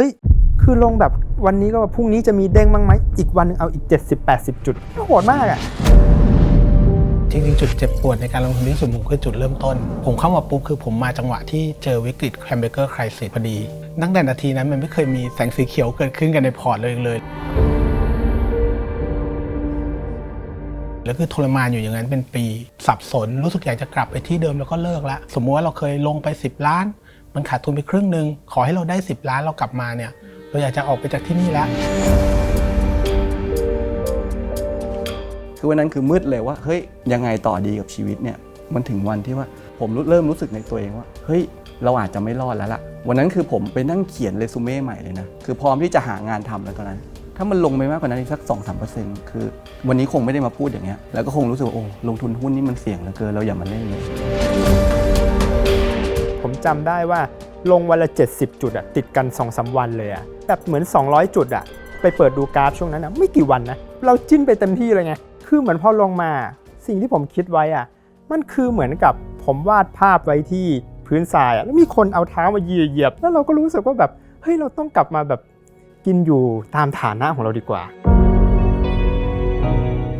เฮ้ย คือลงแบบวันนี้ก็ว่าพรุ่งนี้จะมีเด้งบ้างไหม อีกวันหนึงเอาอีก 70-80 จุดโหดมากอะจริงๆจุดเจ็บปวดในการลงทุนที่สุดผมคือจุดเริ่มต้น ผมเข้ามาปุ๊บคือผมมาจังหวะที่เจอวิกฤตแคมเบเกอร์ครซิสพอดี ตั้งแต่นาทีนั้นมันไม่เคยมีแสงสีเขียวเกิดขึ้นกันในพอร์ตเลยเลยแล้วคือทรมานอยู่อย่างนั้นเป็นปี สับสนรู้สึกอยากจะกลับไปที่เดิมแล้วก็เลิกละ สมมุติว่าเราเคยลงไป 10 ล้าน มันขาดทุนไปครึ่งหนึ่งขอให้เราได้ 10 ล้านเรากลับมาเนี่ยเราอยากจะออกไปจากที่นี่แล้วคือวันนั้นคือมืดเลยว่าเฮ้ยยังไงต่อดีกับชีวิตเนี่ยมันถึงวันที่ว่าผมรู้เริ่มรู้สึกในตัวเองว่าเฮ้ยเราอาจจะไม่รอดแล้วล่ะ วันนั้นคือผมไปนั่งเขียนเรซูเม่ใหม่เลยนะ คือพร้อมที่จะหางานทำแล้วตอนนั้น ถ้ามันลงไปมากกว่านั้นอีกสัก2อสคือ วันนี้คงไม่ได้มาพูดอย่างเงี้ย แล้วก็คงรู้สึกว่าโอ้ลงทุนหุ้นนี่มันเสี่ยงเหลือเกินเราอย่ามาเล่นเลย จำได้ว่าลงวันละ 70 จุดอะติดกัน2-3วันเลยอะแบบเหมือน 200 จุดอะไปเปิดดูกราฟช่วงนั้นอะไม่กี่วันนะ เราจิ้นไปเต็มที่เลยไง คือเหมือนพอลงมาสิ่งที่ผมคิดไว้อะมันคือเหมือนกับผมวาดภาพไว้ที่พื้นทรายอะแล้วมีคนเอาเท้ามาเหยียบ แล้วเราก็รู้สึกว่าแบบเฮ้ยเราต้องกลับมาแบบกินอยู่ตามฐานะของเราดีกว่า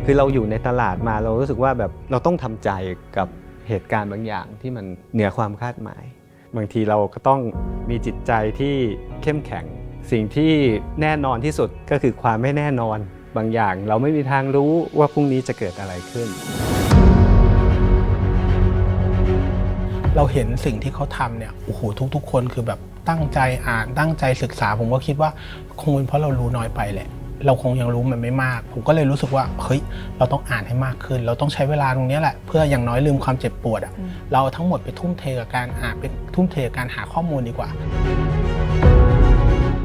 คือเราอยู่ในตลาดมาเรารู้สึกว่าแบบเราต้องทำใจกับเหตุการณ์บางอย่างที่มันเหนือความคาดหมาย บางทีเราก็ต้องมีจิตใจที่เข้มแข็ง สิ่งที่แน่นอนที่สุดก็คือความไม่แน่นอน บางอย่างเราไม่มีทางรู้ว่าพรุ่งนี้จะเกิดอะไรขึ้น เราเห็นสิ่งที่เขาทำเนี่ยโอ้โหทุก ๆ คนคือแบบตั้งใจอ่านตั้งใจศึกษา ผมก็คิดว่าคงเป็นเพราะเรารู้น้อยไปแหละ เราคงยังรู้มันไม่มาก ผมก็เลยรู้สึกว่าเฮ้ยเราต้องอ่านให้มากขึ้น เราต้องใช้เวลาตรงเนี้ยแหละ เพื่ออย่างน้อยลืมความเจ็บปวดอะเราเอาทั้งหมดไปทุ่มเทกับการอ่านไปทุ่มเทกับการหาข้อมูลดีกว่า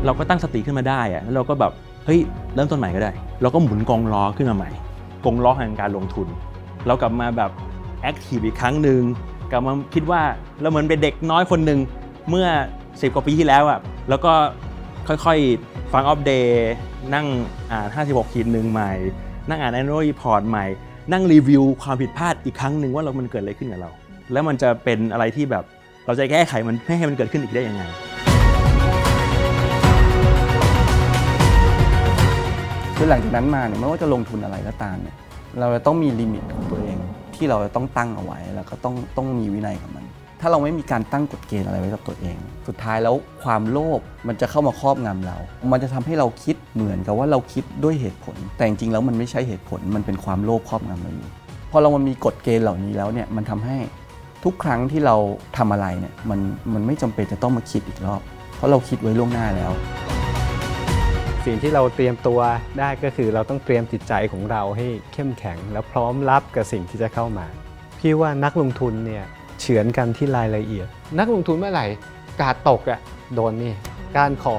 เราก็ตั้งสติขึ้นมาได้อะแล้วเราก็แบบเฮ้ยเริ่มต้นใหม่ก็ได้ เราก็หมุนกองล้อขึ้นมาใหม่ กองล้อแห่งการลงทุน เรากลับมาแบบแอคทีฟอีกครั้งหนึ่งกลับมาคิดว่าเราเหมือนเป็นเด็กน้อยคนหนึ่งเมื่อ10กว่าปีที่แล้วอะแล้วก็ ค่อยๆ ฟังอัปเดตนั่งอ่าน 56ขีดหนึ่งใหม่ นั่งอ่าน annual report ใหม่ นั่งรีวิวความผิดพลาดอีกครั้งหนึ่งว่าเรามันเกิดอะไรขึ้นกับเรา แล้วมันจะเป็นอะไรที่แบบเราจะแก้ไขมันไม่ให้มันเกิดขึ้นอีกได้ยังไง คือหลังจากนั้นมาเนี่ยไม่ว่าจะลงทุนอะไรก็ตามเนี่ยเราจะต้องมีลิมิตของตัวเอง ที่เราจะต้องตั้งเอาไว้แล้วก็ต้องต้องมีวินัยกับมัน ถ้าเราไม่มีการตั้งกฎเกณฑ์อะไรไว้กับตัวเอง สุดท้ายแล้วความโลภมันจะเข้ามาครอบงำเรา มันจะทำให้เราคิดเหมือนกับว่าเราคิดด้วยเหตุผล แต่จริงๆแล้วมันไม่ใช่เหตุผล มันเป็นความโลภครอบงำเราอยู่พอเรามันมีกฎเกณฑ์เหล่านี้แล้วเนี่ยมันทำให้ทุกครั้งที่เราทำอะไรเนี่ยมันมันไม่จำเป็นจะต้องมาคิดอีกรอบ เพราะเราคิดไว้ล่วงหน้าแล้ว สิ่งที่เราเตรียมตัวได้ก็คือเราต้องเตรียมจิตใจของเราให้เข้มแข็ง และพร้อมรับกับสิ่งที่จะเข้ามา พี่ว่านักลงทุนเนี่ย เฉือนกันที่รายละเอียด นักลงทุนเมื่อไหร่กาดตกอะ่ะโดนนี่ก้านคอ